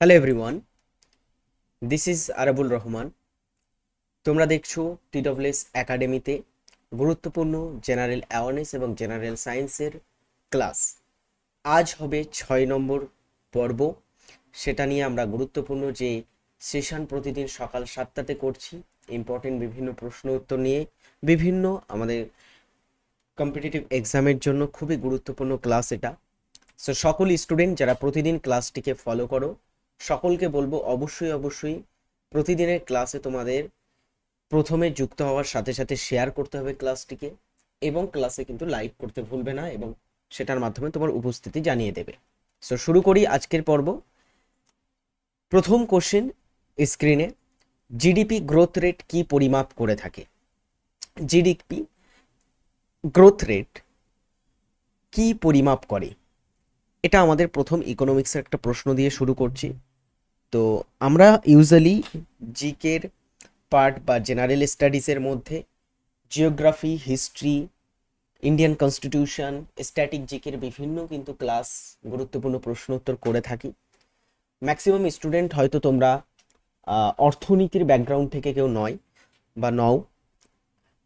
Hello everyone this is Arabul Rahman তোমরা দেখছ TWS একাডেমিতে গুরুত্বপূর্ণ জেনারেল অ্যাওয়ারনেস এবং জেনারেল সায়েন্সের ক্লাস আজ হবে ছয় নম্বর পর্ব। সেটা নিয়ে আমরা গুরুত্বপূর্ণ যে সেশন প্রতিদিন সকাল সাতটাতে করছি ইম্পর্টেন্ট বিভিন্ন প্রশ্ন উত্তর নিয়ে, বিভিন্ন আমাদের কম্পিটিটিভ এক্সামের জন্য খুবই গুরুত্বপূর্ণ ক্লাস এটা। সো সকল স্টুডেন্ট যারা প্রতিদিন ক্লাসটিকে ফলো করো সকলকে বলব অবশ্যই অবশ্যই প্রতিদিনের ক্লাসে তোমাদের প্রথমে যুক্ত হওয়ার সাথে সাথে শেয়ার করতে হবে ক্লাসটিকে এবং ক্লাসে কিন্তু লাইক করতে ভুলবে না এবং সেটার মাধ্যমে তোমার উপস্থিতি জানিয়ে দেবে। সো শুরু করি আজকের পর্ব। প্রথম কোশ্চেন স্ক্রিনে জিডিপি গ্রোথ রেট কি পরিমাপ করে থাকে? জিডিপি গ্রোথ রেট কি পরিমাপ করে? এটা আমাদের প্রথম ইকোনমিক্সের একটা প্রশ্ন দিয়ে শুরু করছি। তো আমরা ইউজুয়ালি জিকের পার্ট বা জেনারেল স্টাডিজের মধ্যে geography history Indian constitution static জিকের বিভিন্ন কিন্তু ক্লাস গুরুত্বপূর্ণ প্রশ্ন উত্তর করে থাকি। ম্যাক্সিমাম স্টুডেন্ট হয়তো তোমরা অর্থনীতির ব্যাকগ্রাউন্ড থেকে কেউ নয় বা নও।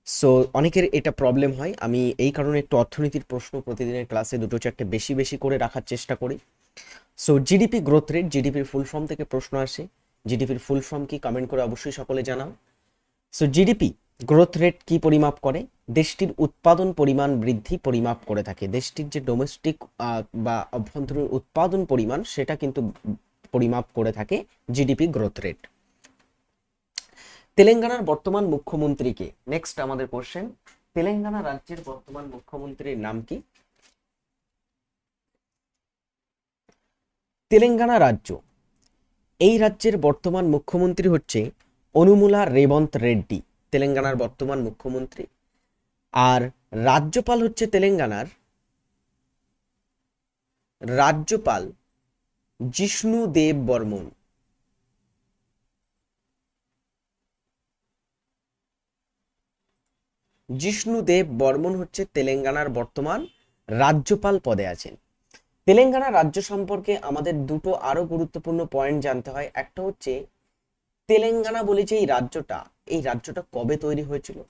সো অনেকের এটা প্রবলেম হয়। আমি এই কারণে একটু অর্থনীতির প্রশ্ন প্রতিদিনের ক্লাসে দুটো চারটে বেশি বেশি করে রাখার চেষ্টা করি। সো জিডিপি গ্রোথ রেট জিডিপির ফুল ফর্ম থেকে প্রশ্ন আসে। জিডিপির ফুল ফর্ম কি কমেন্ট করে অবশ্যই সকলে জানাও। সো জিডিপি গ্রোথ রেট কি পরিমাপ করে? দেশটির উৎপাদন পরিমাণ বৃদ্ধি পরিমাপ করে থাকে। দেশটির যে ডোমেস্টিক বা অভ্যন্তরীণ উৎপাদন পরিমাণ, সেটা কিন্তু পরিমাপ করে থাকে জিডিপি গ্রোথ রেট তেলেঙ্গানার বর্তমান মুখ্যমন্ত্রীকে নেক্সট আমাদের কোশ্চেন তেলেঙ্গানা রাজ্যের বর্তমান মুখ্যমন্ত্রীর নাম কি? তেলেঙ্গানা রাজ্য। এই রাজ্যের বর্তমান মুখ্যমন্ত্রী হচ্ছে অনুমুলা রেবন্ত রেড্ডি, তেলেঙ্গানার বর্তমান মুখ্যমন্ত্রী। আর রাজ্যপাল হচ্ছে তেলেঙ্গানার রাজ্যপাল জিষ্ণু দেব বর্মন। জিষ্ণু দেব বর্মন হচ্ছে তেলেঙ্গানার বর্তমান রাজ্যপাল পদে আছেন। তেলেঙ্গানা রাজ্য সম্পর্কে আমাদের দুটো আরও গুরুত্বপূর্ণ পয়েন্ট জানতে হয়। একটা হচ্ছে, তেলেঙ্গানা বলে যে এই রাজ্যটা এই রাজ্যটা কবে তৈরি হয়েছিল?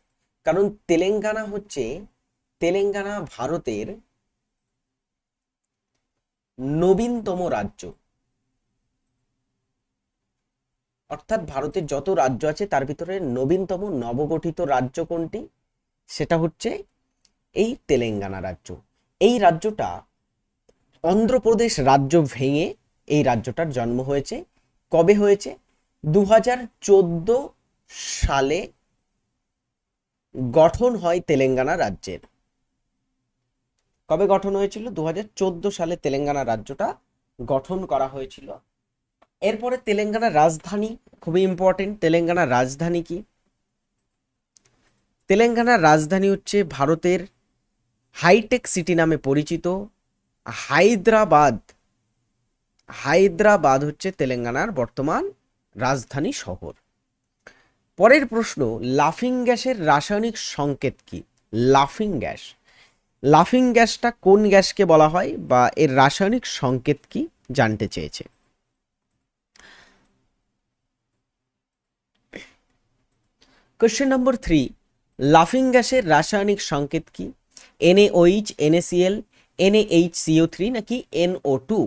কারণ তেলেঙ্গানা হচ্ছে, তেলেঙ্গানা ভারতের নবীনতম রাজ্য। অর্থাৎ ভারতের যত রাজ্য আছে, তার ভিতরে নবীনতম নবগঠিত রাজ্য কোনটি? সেটা হচ্ছে এই তেলেঙ্গানা রাজ্য। এই রাজ্যটা অন্ধ্রপ্রদেশ রাজ্য ভেঙে এই রাজ্যটার জন্ম হয়েছে। কবে হয়েছে? দু হাজার চোদ্দ সালে গঠন হয় তেলেঙ্গানা রাজ্যের। কবে গঠন হয়েছিল? দু হাজার চোদ্দ সালে তেলেঙ্গানা রাজ্যটা গঠন করা হয়েছিল। এরপরে তেলেঙ্গানার রাজধানী, খুবই ইম্পর্টেন্ট তেলেঙ্গানা রাজধানী কি? তেলেঙ্গানার রাজধানী হচ্ছে ভারতের হাইটেক সিটি নামে পরিচিত। হায়দ্রাবাদ। হায়দ্রাবাদ হচ্ছে তেলেঙ্গানার বর্তমান রাজধানী শহর। পরের প্রশ্ন, লাফিং গ্যাসের রাসায়নিক সংকেত কি? লাফিং গ্যাস। লাফিং গ্যাসটা কোন গ্যাসকে বলা হয় বা এর রাসায়নিক সংকেত কি জানতে চেয়েছে? কোশ্চেন নম্বর থ্রি লাফিং গ্যাসের রাসায়নিক সংকেত কি? N A O H N A C L N H C O three নাকি এনও টু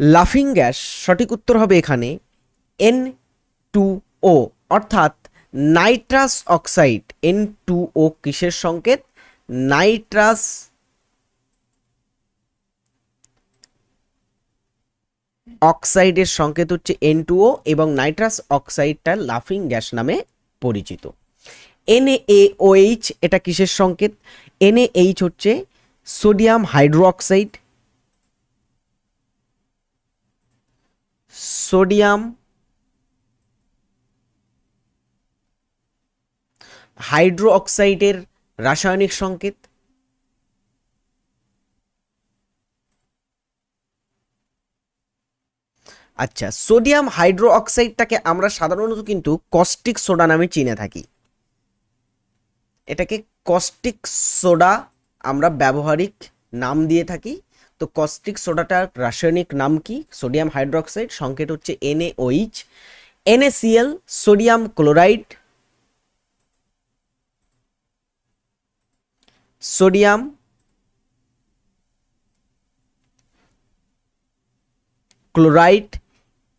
লাফিং গ্যাস সঠিক উত্তর হবে এখানে এন টু ও অর্থাৎ nitrous oxide N two O কিসের সংকেত? নাইট্রাস অক্সাইডের সংকেত হচ্ছে এন টু ও এবং নাইট্রাস অক্সাইডটা লাফিং গ্যাস নামে পরিচিত। এনএএওএইচ এটা কিসের সংকেত? এনএএইচ হচ্ছে সোডিয়াম হাইড্রোক্সাইড, সোডিয়াম হাইড্রো অক্সাইডের রাসায়নিক সংকেত আচ্ছা সোডিয়াম হাইড্রো অক্সাইডটাকে আমরা সাধারণত কিন্তু কস্টিক সোডা নামে চিনে থাকি। এটাকে কস্টিক সোডা আমরা ব্যবহারিক নাম দিয়ে থাকি। তো কস্টিক সোডাটার রাসায়নিক নাম কি? সোডিয়াম হাইড্রোক্সাইড সংকেত হচ্ছে N A O H N A C L sodium chloride sodium chloride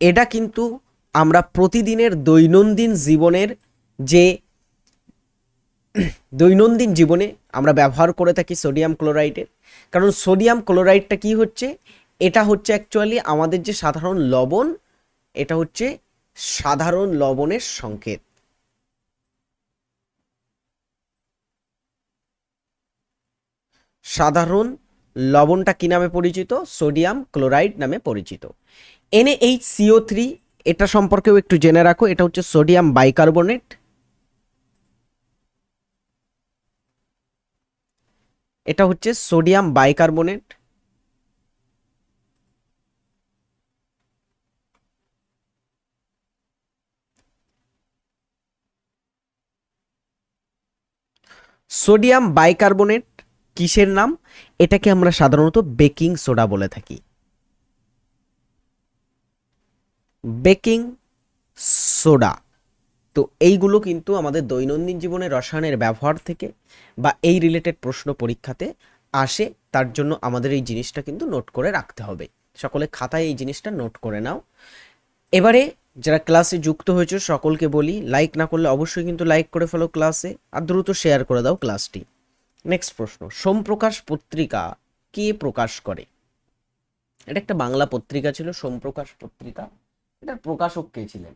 এটা কিন্তু আমরা প্রতিদিনের দৈনন্দিন জীবনের যে দৈনন্দিন জীবনে আমরা ব্যবহার করে থাকি সোডিয়াম ক্লোরাইডের। কারণ সোডিয়াম ক্লোরাইডটা কি হচ্ছে? এটা হচ্ছে অ্যাকচুয়ালি আমাদের যে সাধারণ লবণ, এটা হচ্ছে সাধারণ লবণের সংকেত। সাধারণ লবণটা কি নামে পরিচিত? সোডিয়াম ক্লোরাইড নামে পরিচিত। এনএইচ সিও থ্রি এটা সম্পর্কেও একটু জেনে রাখো, এটা হচ্ছে সোডিয়াম বাইকার্বনেট। এটা হচ্ছে সোডিয়াম বাইকার্বনেট। সোডিয়াম বাইকার্বনেট কিসের নাম? এটাকে আমরা সাধারণত বেকিং সোডা বলে থাকি। Baking soda. তো এইগুলো কিন্তু আমাদের দৈনন্দিন জীবনে রসায়নের ব্যবহার থেকে বা এই রিলেটেড প্রশ্ন পরীক্ষাতে আসে, তার জন্য আমাদের এই জিনিসটা কিন্তু নোট করে রাখতে হবে। সকলে খাতায় এই জিনিসটা নোট করে নাও। এবারে যারা ক্লাসে যুক্ত হয়েছে, সকলকে বলি লাইক না করলে অবশ্যই কিন্তু লাইক করে ফেলো ক্লাসে আর দ্রুত শেয়ার করে দাও ক্লাসটি নেক্সট প্রশ্ন, সোমপ্রকাশ পত্রিকা কে প্রকাশ করে? এটা একটা বাংলা পত্রিকা ছিল, সোমপ্রকাশ পত্রিকা। এটার প্রকাশক কে ছিলেন?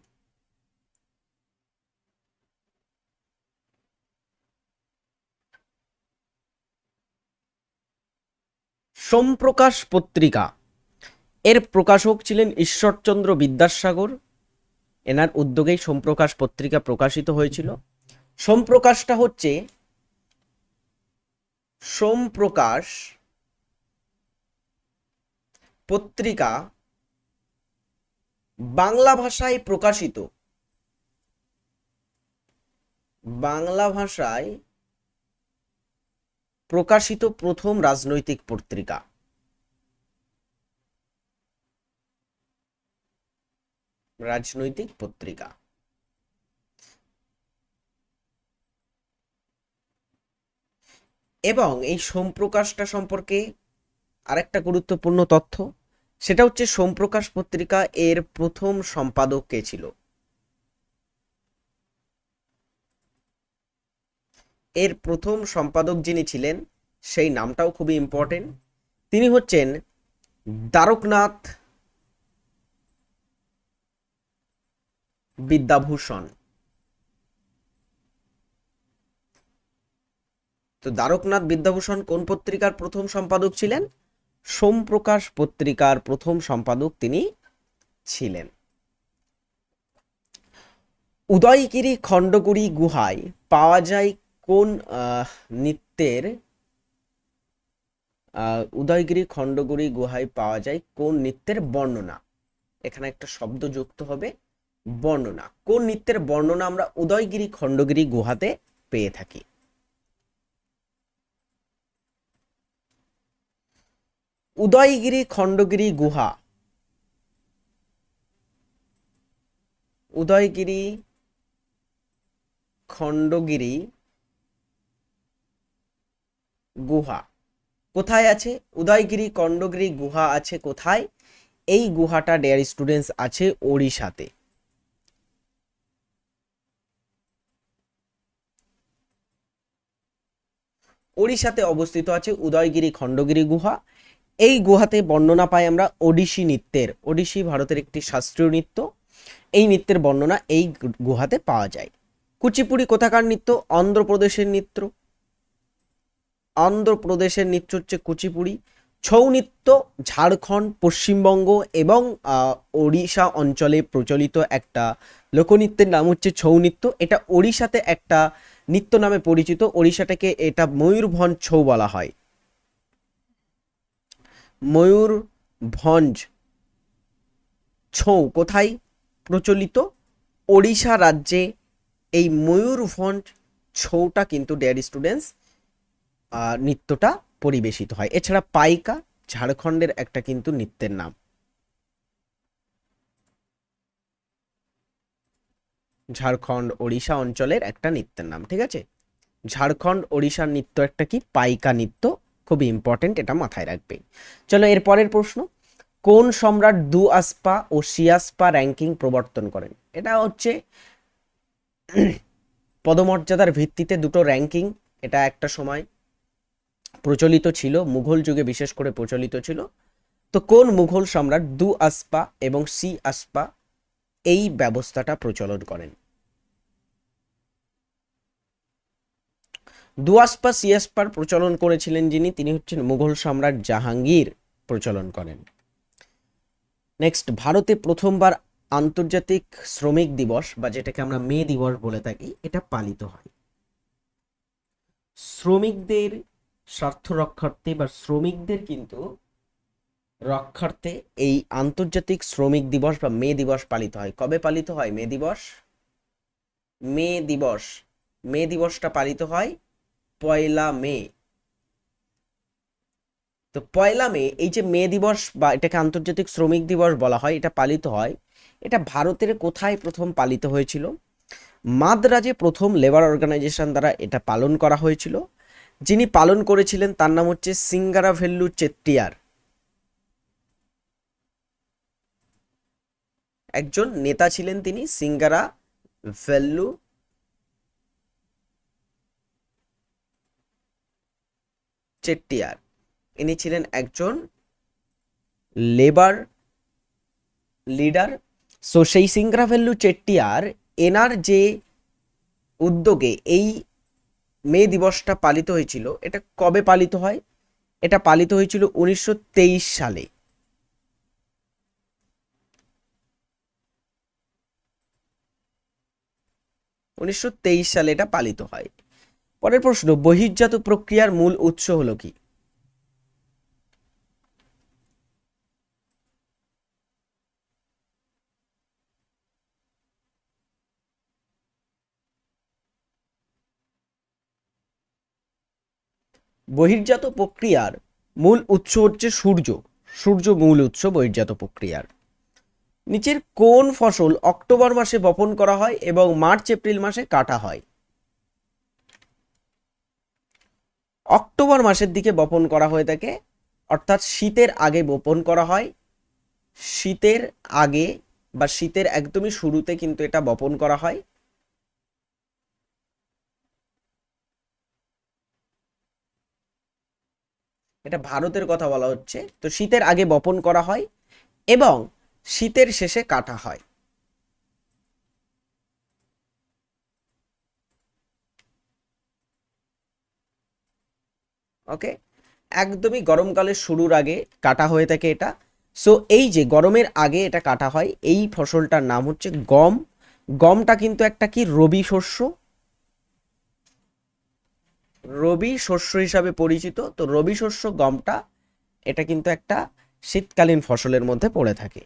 সোমপ্রকাশ পত্রিকা। এর প্রকাশক ছিলেন ঈশ্বরচন্দ্র বিদ্যাসাগর। এনার উদ্যোগেই সোমপ্রকাশ পত্রিকা প্রকাশিত হয়েছিল। সোমপ্রকাশটা হচ্ছে সোমপ্রকাশ পত্রিকা বাংলা ভাষায় প্রকাশিত। বাংলা ভাষায় প্রকাশিত প্রথম রাজনৈতিক পত্রিকা। রাজনৈতিক পত্রিকা। এবং এই সোমপ্রকাশটা সম্পর্কে আরেকটা গুরুত্বপূর্ণ তথ্য, সেটা হচ্ছে সোমপ্রকাশ পত্রিকা এর প্রথম সম্পাদক কে ছিল? এর প্রথম সম্পাদক যিনি ছিলেন, সেই নামটাও খুবই ইম্পর্টেন্ট তিনি হচ্ছেন দ্বারকনাথ বিদ্যাভূষণ। তো দ্বারকনাথ বিদ্যাভূষণ কোন পত্রিকার প্রথম সম্পাদক ছিলেন? সোমপ্রকাশ পত্রিকার প্রথম সম্পাদক তিনি ছিলেন। উদয়গিরি খণ্ডগুড়ি গুহায় পাওয়া যায় কোন নৃত্যের উদয়গিরি খণ্ডগুড়ি গুহায় পাওয়া যায়, কোন নৃত্যের বর্ণনা? এখানে একটা শব্দ যুক্ত হবে, বর্ণনা। কোন নৃত্যের বর্ণনা আমরা উদয়গিরি, খণ্ডগিরি, গুহাতে পেয়ে থাকি? উদয়গিরি, খণ্ডগিরি, গুহা। উদয়গিরি, খণ্ডগিরি গুহা। কোথায় আছে? উদয়গিরি খণ্ডগিরি গুহা আছে কোথায়? এই গুহাটা ডেয়ার স্টুডেন্টস আছে ওড়িশাতে। ওড়িশাতে অবস্থিত আছে উদয়গিরি খণ্ডগিরি গুহা। এই গুহাতে বর্ণনা পাই আমরা ওডিসি নৃত্যের। ওডিসি ভারতের একটি শাস্ত্রীয় নৃত্য। এই নৃত্যের বর্ণনা এই গুহাতে পাওয়া যায়। কুচিপুড়ি কোথাকার নৃত্য? অন্ধ্রপ্রদেশের নৃত্য। অন্ধ্রপ্রদেশের নৃত্য হচ্ছে কুচিপুড়ি ছৌ নৃত্য ঝাড়খণ্ড, পশ্চিমবঙ্গ এবং ওড়িশা অঞ্চলে প্রচলিত একটা লোকনৃত্যের নাম হচ্ছে ছৌ নৃত্য এটা ওড়িশাতে একটা নৃত্য নামে পরিচিত। ওড়িশাটাকে এটা ময়ূরভঞ্জ ছৌ বলা হয়। ময়ূরভঞ্জ ছৌ কোথায় প্রচলিত? ওড়িশা রাজ্যে এই ময়ূরভঞ্জ ছৌটা কিন্তু ডেয়ার স্টুডেন্টস নৃত্যটা পরিবেশিত হয়। এছাড়া পাইকা, ঝাড়খণ্ডের একটা কিন্তু নৃত্যের নাম। ঝাড়খণ্ড, ওড়িশা অঞ্চলের একটা নৃত্যের নাম, ঠিক আছে? ঝাড়খণ্ড, ওড়িশার নৃত্য একটা কি? পাইকা নৃত্য খুবই ইম্পর্টেন্ট এটা মাথায় রাখবে। চলো এর পরের প্রশ্ন। কোন সম্রাট দু আসপা ও সিয়াসপা র্যাঙ্কিং প্রবর্তন করেন? এটা হচ্ছে পদমর্যাদার ভিত্তিতে দুটো র্যাঙ্কিং এটা একটা সময়। প্রচলিত ছিল, মুঘল যুগে বিশেষ করে প্রচলিত ছিল। তো কোন মুঘল সম্রাট দু আসপা এবং সি আসপা এই ব্যবস্থাটা প্রচলন করেন? দুয়াসপা সিয়াসপার প্রচলন করেছিলেন যিনি, তিনি হচ্ছেন মুঘল সম্রাট জাহাঙ্গীর প্রচলন করেন। নেক্সট ভারতে প্রথমবার আন্তর্জাতিক শ্রমিক দিবস, বা যেটাকে আমরা মে দিবস বলে থাকি, এটা পালিত হয়। শ্রমিকদের স্বার্থ রক্ষার্থে বা শ্রমিকদের কিন্তু রক্ষার্থে এই আন্তর্জাতিক শ্রমিক দিবস বা মে দিবস পালিত হয়। কবে পালিত হয়? মে দিবস? মে দিবস। মে দিবসটা পালিত হয় পয়লা মে। তো পয়লা মে, এই যে মে দিবস বা এটাকে আন্তর্জাতিক শ্রমিক দিবস বলা হয়, এটা পালিত হয়। এটা ভারতের কোথায় প্রথম পালিত হয়েছিল? মাদ্রাজে প্রথম লেবার অর্গানাইজেশন দ্বারা এটা পালন করা হয়েছিল। যিনি পালন করেছিলেন তার নাম হচ্ছে সিঙ্গারা ভেল্লু চেট্টিয়ার। একজন নেতা ছিলেন তিনি সিঙ্গারা ভেল্লু চেট্টিয়ার। ইনি ছিলেন একজন লেবার লিডার। সো সেই সিংগ্রাভেল্লু চেট্টিয়ার, এনার যে উদ্যোগে এই মে দিবসটা পালিত হয়েছিল। এটা কবে পালিত হয়? এটা পালিত হয়েছিল উনিশশো তেইশ সালে। উনিশশো তেইশ সালে এটা পালিত হয়। পরের প্রশ্ন, বহির্জাত প্রক্রিয়ার মূল উৎস হলো কি? বহির্জাত প্রক্রিয়ার মূল উৎস হচ্ছে সূর্য। সূর্য মূল উৎস বহির্জাত প্রক্রিয়ার। নিচের কোন ফসল অক্টোবর মাসে বপন করা হয় এবং মার্চ, এপ্রিল মাসে কাটা হয়? অক্টোবর মাসের দিকে বপন করা হয়ে থাকে অর্থাৎ শীতের আগে বপন করা হয়। শীতের আগে বা শীতের একদমই শুরুতে কিন্তু এটা বপন করা হয়। এটা ভারতের কথা বলা হচ্ছে। তো শীতের আগে বপন করা হয় এবং শীতের শেষে কাটা হয়। ওকে? একদমই গরমকালের শুরুর আগে কাটা হয়ে থাকে এটা। সো এই যে গরমের আগে এটা কাটা হয়, এই ফসলটার নাম হচ্ছে গম। গমটা কিন্তু একটা কি? রবি শস্য। রবি শস্য হিসাবে পরিচিত, তো রবি শস্য গমটা, এটা কিন্তু একটা শীতকালীন ফসলের মধ্যে পড়ে থাকে।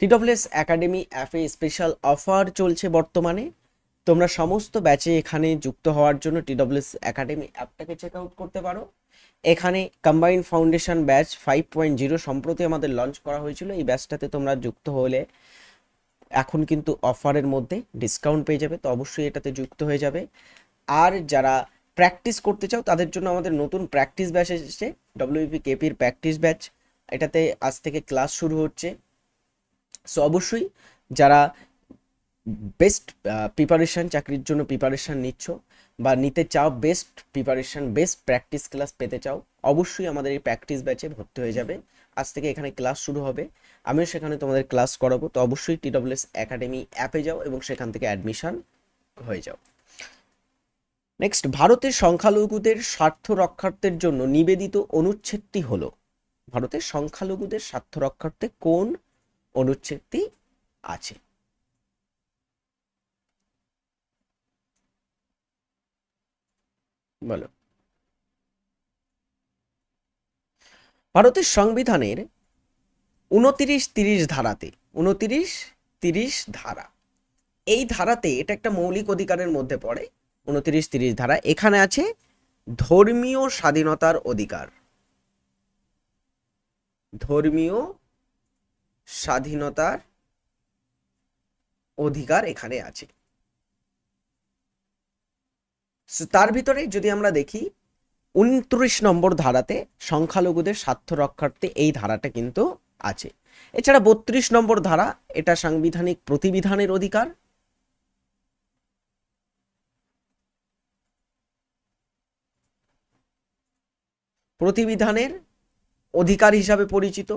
টিডব্লিউএস একাডেমি অ্যাপে স্পেশাল অফার চলছে বর্তমানে। তোমরা সমস্ত ব্যাচে এখানে যুক্ত হওয়ার জন্য টিডব্লিউএস একাডেমি অ্যাপটাকে চেক আউট করতে পারো। এখানে combined foundation batch five point zero সম্প্রতি আমাদের লঞ্চ করা হয়েছিল। এই ব্যাচটাতে তোমরা যুক্ত হলে এখন কিন্তু অফারের মধ্যে ডিসকাউন্ট পেয়ে যাবে, তো অবশ্যই এটাতে যুক্ত হয়ে যাবে। আর যারা প্র্যাকটিস করতে চাও, তাদের জন্য আমাদের নতুন প্র্যাকটিস ব্যাচ এসেছে ডব্লিউপি কেপির প্র্যাকটিস ব্যাচ এটাতে আজ থেকে ক্লাস শুরু হচ্ছে। সো অবশ্যই যারা বেস্ট প্রিপারেশান চাকরির জন্য প্রিপারেশান নিচ্ছ বা নিতে চাও best preparation best practice class পেতে চাও, অবশ্যই আমাদের এই প্র্যাকটিস ব্যাচে ভর্তি হয়ে যাবে। আজ থেকে এখানে ক্লাস শুরু হবে। আমিও সেখানে তোমাদের ক্লাস করাবো। তো, অবশ্যই টিডব্লিউএস একাডেমি অ্যাপে যাও এবং সেখান থেকে অ্যাডমিশান হয়ে যাও। নেক্সট ভারতের সংখ্যালঘুদের স্বার্থ রক্ষার্থের জন্য নিবেদিত অনুচ্ছেদটি হলো, ভারতের সংখ্যালঘুদের স্বার্থ রক্ষার্থে কোন অনুচ্ছেদটি আছে? বলো। ভারতের সংবিধানের উনতিরিশ তিরিশ ধারাতে, উনতিরিশ তিরিশ ধারা, এই ধারাতে এটা একটা মৌলিক অধিকারের মধ্যে পড়ে উনতিরিশ তিরিশ ধারা এখানে আছে ধর্মীয় স্বাধীনতার অধিকার। ধর্মীয় স্বাধীনতার অধিকার এখানে আছে। তার ভিতরে যদি আমরা দেখি, উনত্রিশ নম্বর ধারাতে সংখ্যালঘুদের স্বার্থ রক্ষার্থে এই ধারাটা কিন্তু আছে। এছাড়া বত্রিশ নম্বর ধারা, এটা সাংবিধানিক প্রতিবিধানের অধিকার প্রতিবিধানের অধিকার হিসাবে পরিচিত।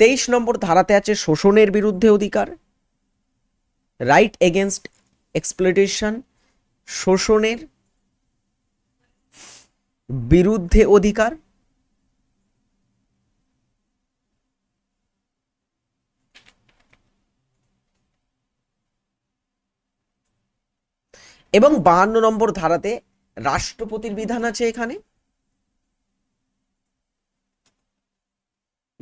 তেইশ নম্বর ধারাতে আছে শোষণের বিরুদ্ধে অধিকার রাইট এগেনস্ট এক্সপ্লোটেশন শোষণের বিরুদ্ধে অধিকার। এবং বাহান্ন নম্বর ধারাতে রাষ্ট্রপতির বিধান আছে এখানে?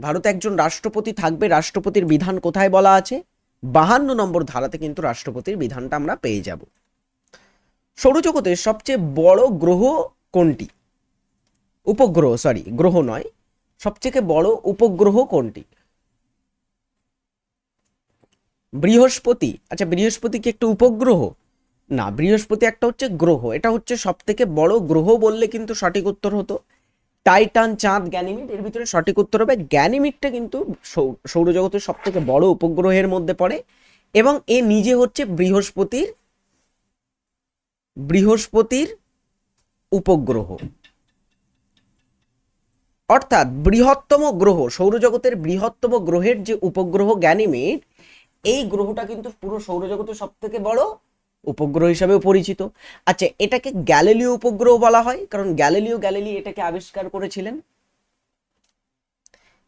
ভারতে একজন রাষ্ট্রপতি থাকবে, রাষ্ট্রপতির বিধান কোথায় বলা আছে? বাহান্ন নম্বর ধারাতে কিন্তু রাষ্ট্রপতির বিধানটা আমরা পেয়ে যাব। সৌরজগতের সবচেয়ে বড় গ্রহ কোনটি? উপগ্রহ সরি গ্রহ নয় সবথেকে বড় উপগ্রহ কোনটি? বৃহস্পতি আচ্ছা বৃহস্পতি কি একটা উপগ্রহ? না, বৃহস্পতি একটা হচ্ছে গ্রহ, এটা হচ্ছে সব থেকে বড় গ্রহ বললে কিন্তু সঠিক উত্তর হতো। টাইটান, চাঁদ গ্যানিমিড এর ভিতরে সঠিক উত্তর হবে গ্যানিমিডটা কিন্তু সৌরজগতের সব থেকে বড় উপগ্রহের মধ্যে পড়ে এবং এ নিজে হচ্ছে বৃহস্পতির বৃহস্পতির উপগ্রহ। অর্থাৎ বৃহত্তম গ্রহ, সৌরজগতের বৃহত্তম গ্রহের যে উপগ্রহ গ্যানিমিড এই গ্রহটা কিন্তু পুরো সৌরজগতের সব থেকে বড় উপগ্রহ হিসাবেও পরিচিত। আচ্ছা এটাকে গ্যালিলিও উপগ্রহ বলা হয়, কারণ গ্যালিলিও গ্যালিলি এটাকে আবিষ্কার করেছিলেন।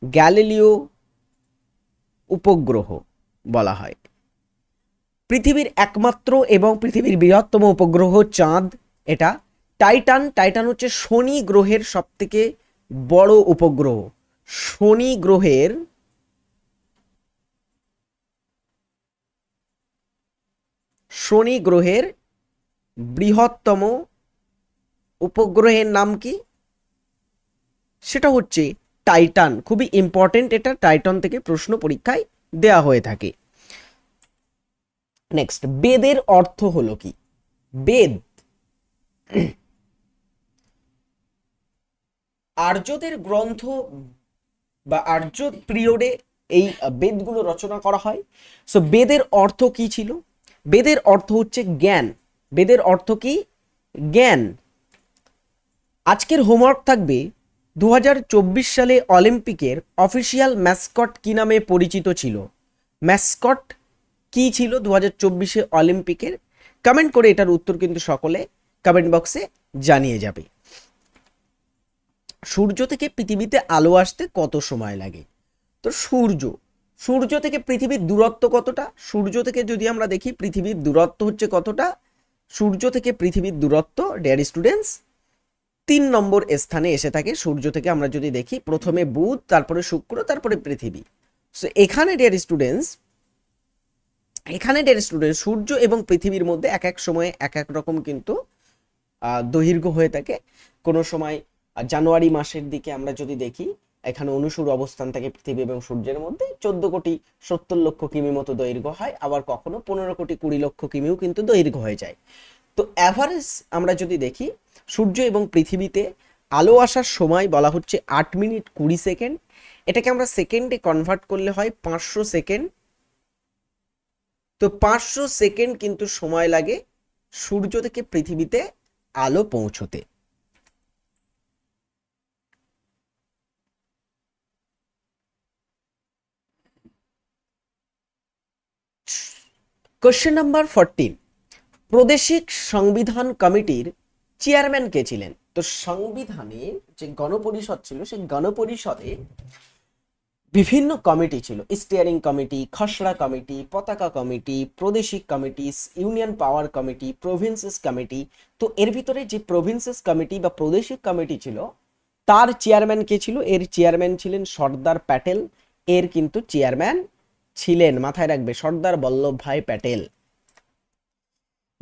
গ্যালিলিও উপগ্রহ বলা হয়। পৃথিবীর একমাত্র এবং পৃথিবীর বৃহত্তম উপগ্রহ চাঁদ, এটা টাইটান। টাইটান হচ্ছে শনি গ্রহের সবথেকে বড় উপগ্রহ। শনি গ্রহের শনি গ্রহের বৃহত্তম উপগ্রহের নাম কি? সেটা হচ্ছে টাইটান। খুবই ইম্পর্টেন্ট এটা টাইটান থেকে প্রশ্ন পরীক্ষায় দেয়া হয়ে থাকে। নেক্সট বেদের অর্থ হলো কি? বেদ আর্যদের গ্রন্থ বা আর্য পিরিয়ডে এই বেদগুলো রচনা করা হয়। সো বেদের অর্থ কি ছিল? বেদের অর্থ হচ্ছে জ্ঞান। বেদের অর্থ কি? জ্ঞান। আজকের হোমওয়ার্ক থাকবে দু হাজার চব্বিশ সালে অলিম্পিকের অফিসিয়াল ম্যাসকট কি নামে পরিচিত ছিল? ম্যাসকট কি ছিল দু হাজার চব্বিশে অলিম্পিকের? কমেন্ট করে এটার উত্তর কিন্তু সকলে কমেন্ট বক্সে জানিয়ে যাবে। সূর্য থেকে পৃথিবীতে আলো আসতে কত সময় লাগে? তো সূর্য সূর্য থেকে পৃথিবীর দূরত্ব কতটা? সূর্য থেকে যদি আমরা দেখি, পৃথিবীর দূরত্ব হচ্ছে কতটা? সূর্য থেকে পৃথিবীর দূরত্ব ডেয়ার স্টুডেন্টস তিন নম্বর স্থানে এসে থাকে। সূর্য থেকে আমরা যদি দেখি, প্রথমে বুধ, তারপরে শুক্র, তারপরে পৃথিবী। সো এখানে ডেয়ার স্টুডেন্টস এখানে ডেয়ার স্টুডেন্ট সূর্য এবং পৃথিবীর মধ্যে এক এক সময়ে এক এক রকম কিন্তু দৈর্ঘ্য হয়ে থাকে। কোনো সময় জানুয়ারি মাসের দিকে আমরা যদি দেখি এখানে অনুসুর অবস্থান থাকে পৃথিবী এবং সূর্যের মধ্যে। চোদ্দ কোটি সত্তর লক্ষ কিমি মতো দৈর্ঘ্য হয়, আবার কখনো পনেরো কোটি কুড়ি লক্ষ কিমিও কিন্তু দৈর্ঘ্য হয়ে যায়। তো অ্যাভারেজ আমরা যদি দেখি, সূর্য এবং পৃথিবীতে আলো আসার সময় বলা হচ্ছে আট মিনিট কুড়ি সেকেন্ড। এটাকে আমরা সেকেন্ডে কনভার্ট করলে হয় পাঁচশো সেকেন্ড। তো পাঁচশো সেকেন্ড কিন্তু সময় লাগে সূর্য থেকে পৃথিবীতে আলো পৌঁছতে। কোশ্চেন নাম্বার ফোরটিন প্রাদেশিক সংবিধান কমিটির চেয়ারম্যান কে ছিলেন? তো সংবিধানের যে গণপরিষদ ছিল, সেই গণপরিষদে বিভিন্ন কমিটি ছিল। স্টিয়ারিং কমিটি খসড়া কমিটি পতাকা কমিটি প্রাদেশিক committee union power committee provinces committee তো এর ভিতরে যে প্রভিন্সেস কমিটি বা প্রাদেশিক কমিটি ছিল, তার চেয়ারম্যান কে ছিল? এর চেয়ারম্যান ছিলেন সর্দার প্যাটেল। এর কিন্তু চেয়ারম্যান ছিলেন, মাথায় রাখবে, সর্দার বল্লভভাই প্যাটেল।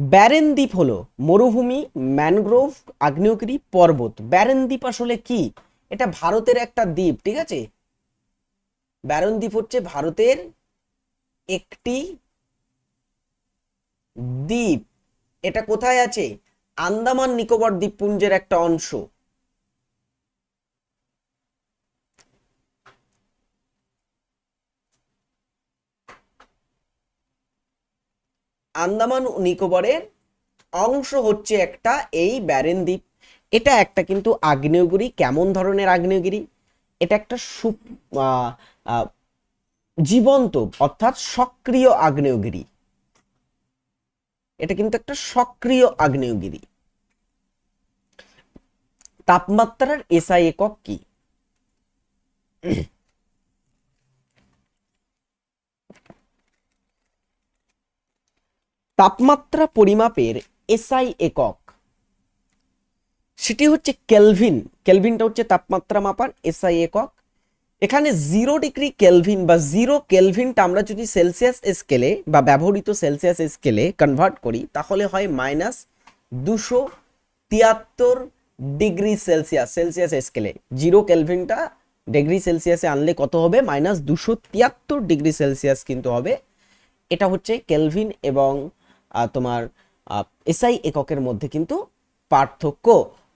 ব্যারেন দ্বীপ হলো মরুভূমি, ম্যানগ্রোভ, আগ্নেয়গিরি, পর্বত। ব্যারেন দ্বীপ আসলে কি? এটা ভারতের একটা দ্বীপ, ঠিক আছে? ব্যারন দ্বীপ হচ্ছে ভারতের একটি দ্বীপ। এটা কোথায় আছে? আন্দামান নিকোবর দ্বীপপুঞ্জের একটা অংশ। আন্দামান নিকোবরের অংশ হচ্ছে একটা এই ব্যারেন দ্বীপ। এটা একটা কিন্তু আগ্নেয়গিরি, কেমন ধরনের আগ্নেয়গিরি? এটা একটা সু জীবন্ত অর্থাৎ সক্রিয় আগ্নেয়গিরি। এটা কিন্তু একটা সক্রিয় আগ্নেয়গিরি। তাপমাত্রার এসআই একক কি? তাপমাত্রা পরিমাপের এসআই একক। সেটি হচ্ছে কেলভিন। কেলভিনটা হচ্ছে তাপমাত্রা মাপার এসআই একক। এখানে জিরো ডিগ্রি কেলভিন বা জিরো কেলভিনটা আমরা যদি সেলসিয়াস স্কেলে বা ব্যবহৃত সেলসিয়াস স্কেলে কনভার্ট করি, তাহলে হয় মাইনাস দুশো তিয়াত্তর ডিগ্রি সেলসিয়াস সেলসিয়াস স্কেলে। জিরো কেলভিনটা ডিগ্রি সেলসিয়াসে আনলে কত হবে? মাইনাস দুশো তিয়াত্তর ডিগ্রি সেলসিয়াস কিন্তু হবে। এটা হচ্ছে কেলভিন এবং তোমার এসআই এককের মধ্যে কিন্তু পার্থক্য।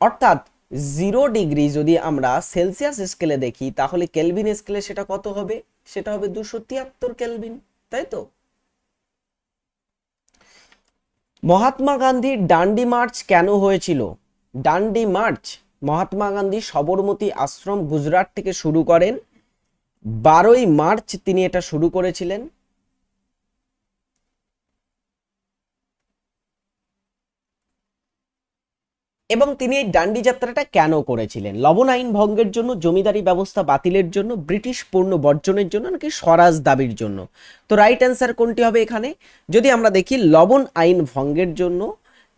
অর্থাৎ জিরো ডিগ্রি যদি আমরা সেলসিয়াস স্কেলে দেখি, তাহলে কেলভিন স্কেলে সেটা কত হবে? সেটা হবে দুশো তিয়াত্তর কেলভিন, তাই তো? মহাত্মা গান্ধীর ডান্ডি মার্চ কেন হয়েছিল? ডান্ডি মার্চ, মহাত্মা গান্ধী সবরমতী আশ্রম গুজরাট থেকে শুরু করেন। বারোই মার্চ তিনি এটা শুরু করেছিলেন। এবং তিনি এই ডান্ডি যাত্রাটা কেন করেছিলেন? লবণ আইন ভঙ্গের জন্য, জমিদারি ব্যবস্থা বাতিলের জন্য, ব্রিটিশ পণ্য বর্জনের জন্য নাকি স্বরাজ দাবির জন্য? তো রাইট অ্যান্সার কোনটি হবে এখানে? যদি আমরা দেখি, লবণ আইন ভঙ্গের জন্য,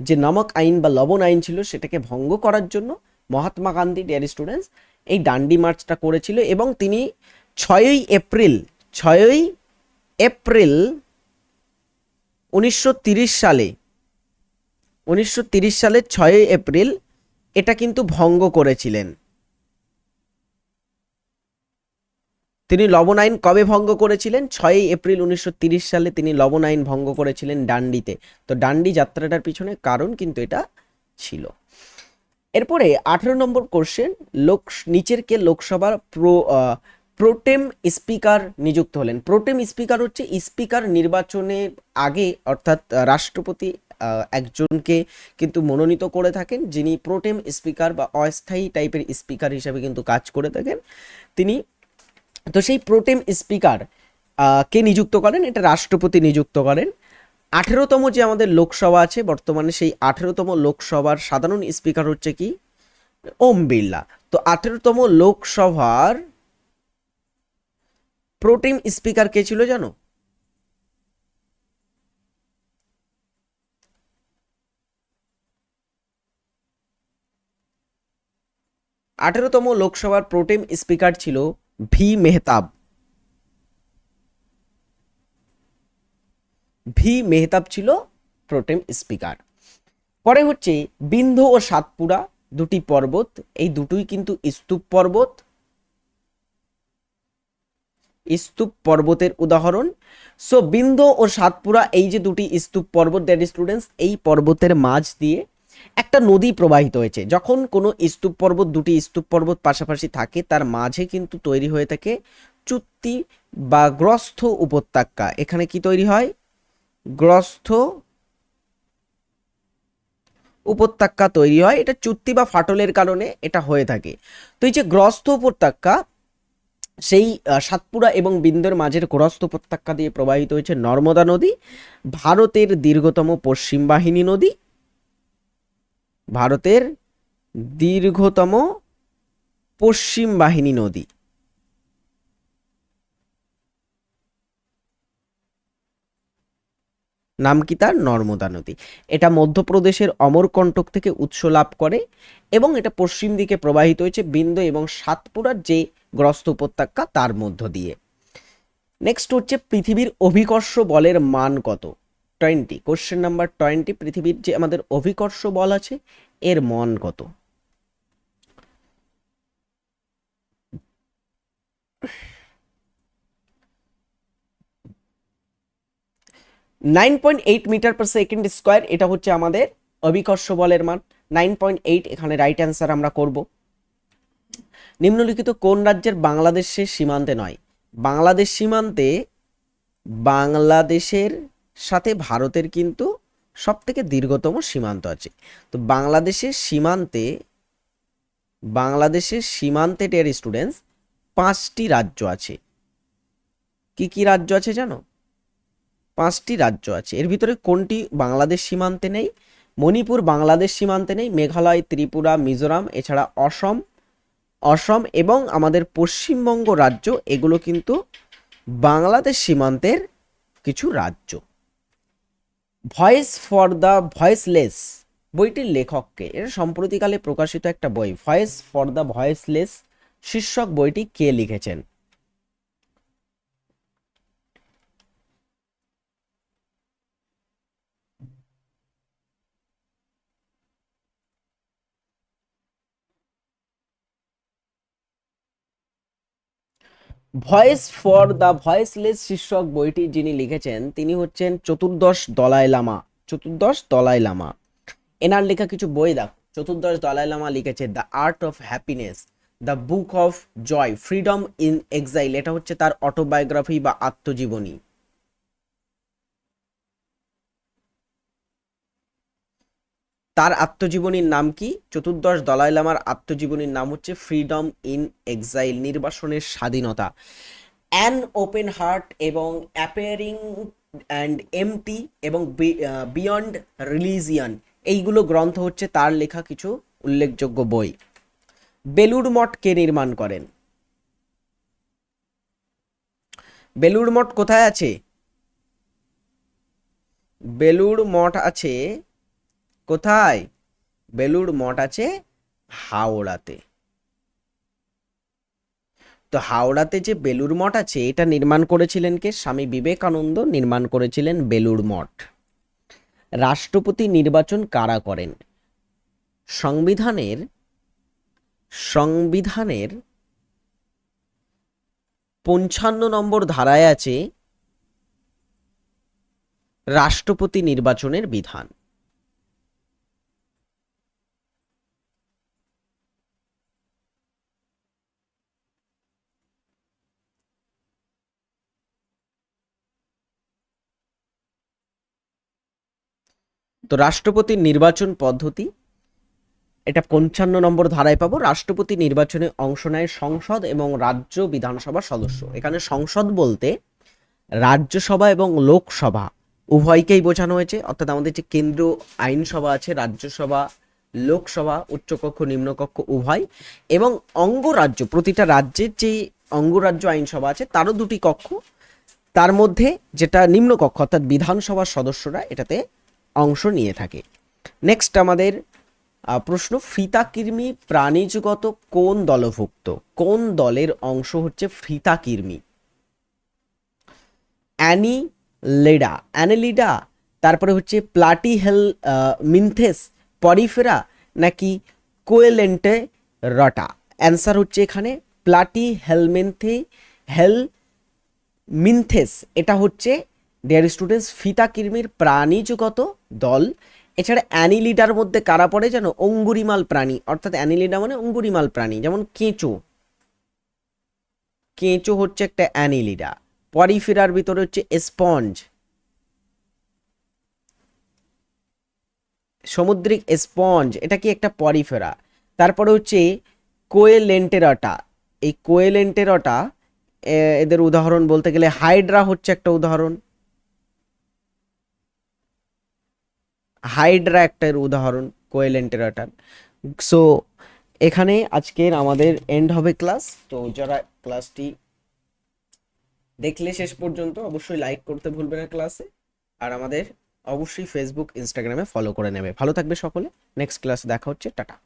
যে নমক আইন বা লবণ আইন ছিল সেটাকে ভঙ্গ করার জন্য মহাত্মা গান্ধী ডিয়ার স্টুডেন্টস এই ডান্ডি মার্চটা করেছিল এবং তিনি ছয়ই এপ্রিল ছয়ই এপ্রিল উনিশশো সালে উনিশশো সালের ছয়ই এপ্রিল এটা কিন্তু ভঙ্গ করেছিলেন। তিনি লবণ আইন কবে ভঙ্গ করেছিলেন? ছয়ই এপ্রিল উনিশশো সালে তিনি লবণ আইন ভঙ্গ করেছিলেন ডান্ডিতে। তো ডান্ডি যাত্রাটার পিছনে কারণ কিন্তু এটা ছিল। এরপরে আঠেরো নম্বর কোশ্চেন, লোক, নিচের কে লোকসভার প্রো প্রোটেম স্পিকার নিযুক্ত হলেন। প্রোটেম স্পিকার হচ্ছে স্পিকার নির্বাচনের আগে অর্থাৎ রাষ্ট্রপতি একজনকে কিন্তু মনোনীত করে থাকেন, যিনি প্রোটেম স্পিকার বা অস্থায়ী টাইপের স্পিকার হিসেবে কিন্তু কাজ করে থাকেন। তিনি, তো সেই প্রোটেম স্পিকার কে নিযুক্ত করেন? এটা রাষ্ট্রপতি নিযুক্ত করেন। আঠেরোতম যে আমাদের লোকসভা আছে, বর্তমানে সেই আঠেরোতম লোকসভার সাধারণ স্পিকার হচ্ছে কি? ওম বিড়লা। তো আঠেরোতম লোকসভার প্রোটিম স্পিকার কে ছিল জানো? আঠেরোতম লোকসভার প্রোটেম স্পিকার ছিল ভি মেহতাব। ভি মেহতাব ছিল প্রোটেম স্পিকার। পরে হচ্ছে বিন্ধ্য ও সাতপুরা দুটি পর্বত, এই দুটোই কিন্তু স্তূপ পর্বত। স্তূপ পর্বতের উদাহরণ। সো বিন্ধ্য ও সাতপুরা এই যে দুটি স্তূপ পর্বত দ্যাট স্টুডেন্টস এই পর্বতের মাঝ দিয়ে একটা নদী প্রবাহিত হয়েছে। যখন কোনো স্তূপ পর্বত, দুটি স্তূপ পর্বত পাশাপাশি থাকে, তার মাঝে কিন্তু তৈরি হয়ে থাকে চুক্তি বা গ্রস্থ উপত্যকা। এখানে কি তৈরি হয়? গ্রস্থ উপত্যকা তৈরি হয়। এটা চুক্তি বা ফাটলের কারণে এটা হয়ে থাকে। তো এই যে গ্রস্থ উপত্যকা, সেই সাতপুরা এবং বিন্দের মাঝের গ্রস্থ উপত্যকা দিয়ে প্রবাহিত হয়েছে নর্মদা নদী, ভারতের দীর্ঘতম পশ্চিম বাহিনী নদী ভারতের দীর্ঘতম পশ্চিম বাহিনী নদী। নাম কি তার? নর্মদা নদী। এটা মধ্যপ্রদেশের অমরকণ্টক থেকে উৎস লাভ করে এবং এটা পশ্চিম দিকে প্রবাহিত হয়েছে বিন্দ এবং সাতপুরার যে গ্রস্ত উপত্যকা তার মধ্য দিয়ে। নেক্সট হচ্ছে পৃথিবীর অভিকর্ষ বলের মান কত? টোয়েন্টি। কোশ্চেন নাম্বার টোয়েন্টি, পৃথিবীর যে আমাদের অভিকর্ষ বল আছে, এর মান কত? Nine point eight metre per second square এটা হচ্ছে আমাদের অভিকর্ষ বলের মান। নাইন পয়েন্ট এইট এখানে রাইট অ্যান্সার আমরা করব। নিম্নলিখিত কোন রাজ্যের বাংলাদেশের সীমান্তে নয়? বাংলাদেশ সীমান্তে বাংলাদেশের সাথে ভারতের কিন্তু সব থেকে দীর্ঘতম সীমান্ত আছে। তো বাংলাদেশের সীমান্তে বাংলাদেশের সীমান্তে টের স্টুডেন্টস পাঁচটি রাজ্য আছে। কি কি রাজ্য আছে জানো? পাঁচটি রাজ্য আছে। এর ভিতরে কোনটি বাংলাদেশ সীমান্তে নেই? মণিপুর বাংলাদেশ সীমান্তে নেই, মেঘালয়, ত্রিপুরা, মিজোরাম, এছাড়া অসম অসম এবং আমাদের পশ্চিমবঙ্গ রাজ্য, এগুলো কিন্তু বাংলাদেশ সীমান্তের কিছু রাজ্য। ভয়েস ফর দ্য ভয়েসলেস বইটির লেখককে। এর সম্প্রতিকালে প্রকাশিত একটা বই, ভয়েস ফর দ্য ভয়েসলেস, শীর্ষক বইটি কে লিখেছেন? ভয়েস ফর দ্য ভয়েসলেস শীর্ষক বইটি যিনি লিখেছেন, তিনি হচ্ছেন চতুর্দশ দলাই লামা। চতুর্দশ দলাই লামা। এনার লেখা কিছু বই দেখ। চতুর্দশ দলাই লামা লিখেছে, the art of happiness, the book of joy, freedom in exile. এটা হচ্ছে তার অটোবায়োগ্রাফি বা আত্মজীবনী। তার আত্মজীবনীর নাম কি? চতুর্দশ দলাই লামার আত্মজীবনীর নাম হচ্ছে ফ্রিডম ইন এক্সাইল নির্বাসনের স্বাধীনতা। অ্যান ওপেন হার্ট এবং অ্যাপেয়ারিং অ্যান্ড এমটি এবং বিয়ন্ড রিলিজিয়ান এইগুলো গ্রন্থ হচ্ছে তার লেখা কিছু উল্লেখযোগ্য বই। বেলুড় মঠ কে নির্মাণ করেন? বেলুড় মঠ কোথায় আছে? বেলুড় মঠ আছে কোথায়? বেলুড় মঠ আছে হাওড়াতে। তো হাওড়াতে যে বেলুড় মঠ আছে, এটা নির্মাণ করেছিলেন কে? স্বামী বিবেকানন্দ নির্মাণ করেছিলেন বেলুড় মঠ। রাষ্ট্রপতি নির্বাচন কারা করেন? সংবিধানের সংবিধানের পঞ্চান্ন নম্বর ধারায় আছে রাষ্ট্রপতি নির্বাচনের বিধান। তো রাষ্ট্রপতির নির্বাচন পদ্ধতি, এটা পঞ্চান্ন নম্বর ধারায় পাবো। রাষ্ট্রপতি নির্বাচনে অংশ নেয় সংসদ এবং রাজ্য বিধানসভার সদস্য। এখানে সংসদ বলতে রাজ্যসভা এবং লোকসভা, উভয়কেই বোঝানো হয়েছে। অর্থাৎ আমাদের যে কেন্দ্রীয় আইনসভা আছে, রাজ্যসভা, লোকসভা, উচ্চকক্ষ, নিম্নকক্ষ, উভয় এবং অঙ্গরাজ্য, প্রতিটা রাজ্যের যে অঙ্গরাজ্য আইনসভা আছে, তারও দুটি কক্ষ। তার মধ্যে যেটা নিম্নকক্ষ, অর্থাৎ বিধানসভার সদস্যরা এটাতে অংশ নিয়ে থাকে। নেক্সট আমাদের প্রশ্ন ফিতাকির্মি প্রাণীজগত কোন দলভুক্ত? কোন দলের অংশ হচ্ছে ফিতাকির্মি অ্যানি লেডা অ্যানেলিডা, তারপরে হচ্ছে প্লাটি হেল মিনথেস, পরিফেরা, নাকি কোয়েলেন্টে রটা? অ্যান্সার হচ্ছে এখানে প্লাটি হেলমেন্থে হেল মিনথেস। এটা হচ্ছে ডিয়ার স্টুডেন্টস ফিতা কির্মির প্রাণীজগত দল। এছাড়া অ্যানিলিডার মধ্যে কারা পড়ে যেন অঙ্গুরিমাল প্রাণী। অর্থাৎ অ্যানিলিডা মানে অঙ্গুরিমাল প্রাণী, যেমন কেঁচো। কেঁচো হচ্ছে একটা অ্যানিলিডা। পরিফেরার ভিতরে হচ্ছে স্পঞ্জ। সমুদ্রিক স্পঞ্জ, এটা কি একটা পরিফেরা? তারপরে হচ্ছে কোয়েলেন্টেরাটা। এই কোয়েলেন্টেরাটা এদের উদাহরণ বলতে গেলে হাইড্রা হচ্ছে একটা উদাহরণ। হাইড্রা একটার উদাহরণ কোয়েলেন্টেরাটার সো এখানে আজকের আমাদের এন্ড হবে ক্লাস তো যারা ক্লাসটি দেখলে শেষ পর্যন্ত অবশ্যই লাইক করতে ভুলবে না ক্লাসে আর আমাদের অবশ্যই ফেসবুক ইনস্টাগ্রামে ফলো করে নেবে। ভালো থাকবে সকলে। নেক্সট ক্লাসে দেখা হচ্ছে। টাটা।